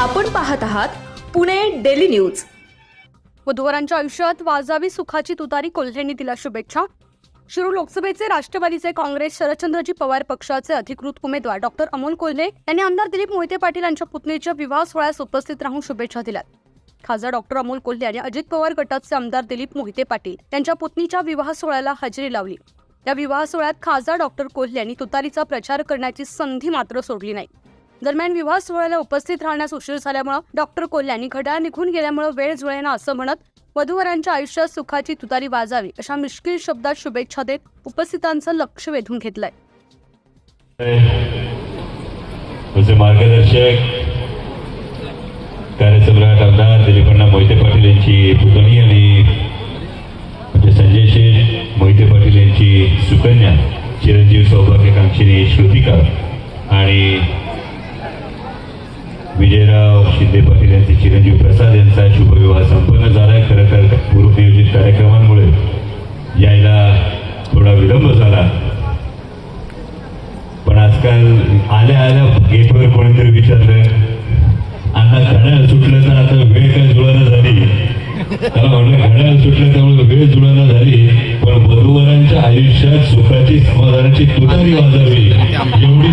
आपण पाहत आहात पुणे डेली न्यूज. वधूवरांच्या आयुष्यात वाजावी सुखाची तुतारी कोल्हेंनी दिला शुभेच्छा. शिरूर लोकसभेचे राष्ट्रवादीचे काँग्रेस शरदचंद्रजी पवार पक्षाचे अधिकृत उमेदवार डॉक्टर अमोल कोल्हे यांनी आमदार दिलीप मोहिते पाटील यांच्या पुतणीच्या विवाह सोहळ्यास उपस्थित राहून शुभेच्छा दिल्या खासदार डॉक्टर अमोल कोल्हे यांनी अजित पवार गटाचे आमदार दिलीप मोहिते पाटील यांच्या पुतणीच्या विवाह सोहळ्याला हजेरी लावली. या विवाह सोहळ्यात खासदार डॉक्टर कोल्हे यांनी तुतारीचा प्रचार करण्याची संधी मात्र सोडली नाही. दरम्यान विवाह सोहळ्याला उपस्थित राहण्यास उशीर झाल्यामुळे डॉक्टर कोल्हे घड्याळ निघून गेल्यामुळे वेळ जुळेना असं म्हणत वधूवरांच्या आयुष्यात सुखाची तुतारी वाजावी अशा मिश्किल शब्दात शुभेच्छा देत उपस्थितांचं लक्ष वेधून घेतलंय. मार्गदर्शक कार्यसम्राट आमदार दिलीपण्णा मोहिते पाटील यांची पुतणी आणि म्हणजे संजय शेठ मोहिते पाटील यांची सुकन्या चिरंजीव सौभाग्यकांक्षिणी श्रुतिका आणि विजयराव शिंदे पाटील यांचे चिरंजीव प्रसाद यांचा शुभविवाह संपन्न झाला आहे खरं तर पूर्वनियोजित कार्यक्रमांमुळे यायला थोडा विलंब झाला. पण आजकाल आल्या आल्या गेटवर कोणीतरी विचारलं अण्णा घड्याळ सुटलं तर आता वेळ काय जुळाना झाली? त्याला म्हटलं घड्याळ सुटलं त्यामुळे वेळ जुळाना झाली पण वधूवरांच्या आयुष्यात सुखाची समाधानाची तुतारी वाजावी. एवढी